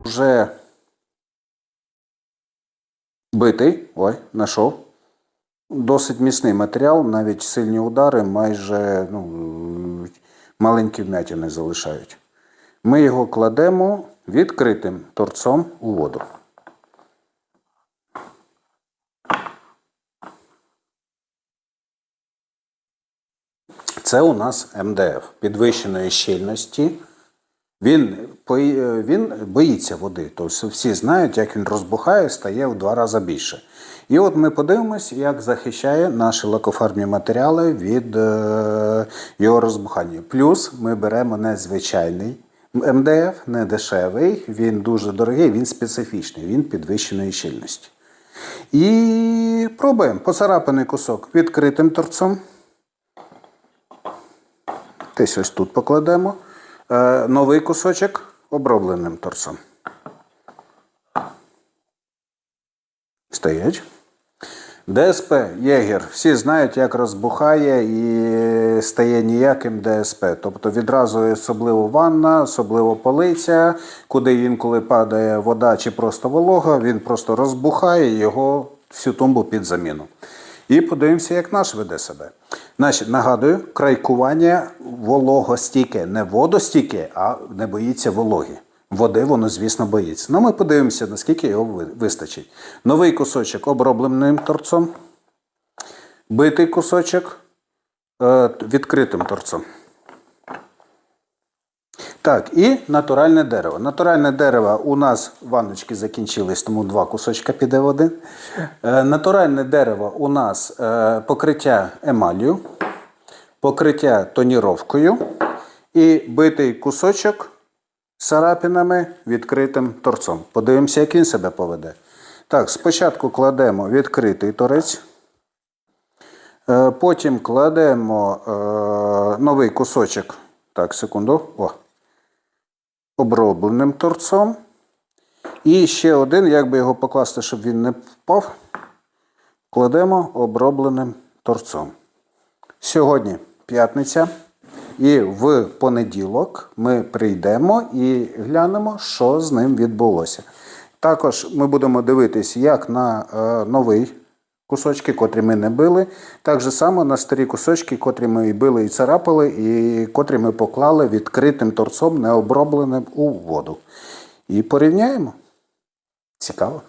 вже битий. Ой, знайшов. Досить міцний матеріал, навіть сильні удари майже ну, маленькі вмятини залишають. Ми його кладемо відкритим торцом у воду. Це у нас МДФ підвищеної щільності. Він, він боїться води. Тобто всі знають, як він розбухає, стає в два рази більше. І от ми подивимось, як захищає наші лакофарбні матеріали від е, його розбухання. Плюс ми беремо незвичайний МДФ, не дешевий, він дуже дорогий, він специфічний, він підвищеної щільності. І пробуємо поцарапаний кусок відкритим торцом. Десь ось тут покладемо. Е, новий кусочок обробленим торцом. Стоять. ДСП Єгер. Всі знають, як розбухає і стає ніяким ДСП. Тобто відразу особливо ванна, особливо полиця, куди інколи падає вода чи просто волога, він просто розбухає його всю тумбу під заміну. І подивимося, як наш веде себе. Значить, нагадую, крайкування вологостійке, не водостійке, а не боїться вологи. Води воно, звісно, боїться. Ну, ми подивимося, наскільки його вистачить. Новий кусочок обробленим торцом, битий кусочок е, відкритим торцом. Так, і натуральне дерево. Натуральне дерево у нас ванночки закінчились, тому два кусочка піде в один. Е, натуральне дерево у нас е, покриття емалью, покриття тоніровкою і битий кусочок з царапинами відкритим торцом. Подивимося, як він себе поведе. Так, спочатку кладемо відкритий торець. Е, Потім кладемо новий кусочок. Так, секунду. О. Обробленим торцом. І ще один, як би його покласти, щоб він не впав. Кладемо обробленим торцом. Сьогодні п'ятниця. І в понеділок ми прийдемо і глянемо, що з ним відбулося. Також ми будемо дивитись, як на е, новий кусочки, котрі ми не били, так же само на старі кусочки, котрі ми і били і царапали, і котрі ми поклали відкритим торцом, необробленим у воду. І порівняємо. Цікаво.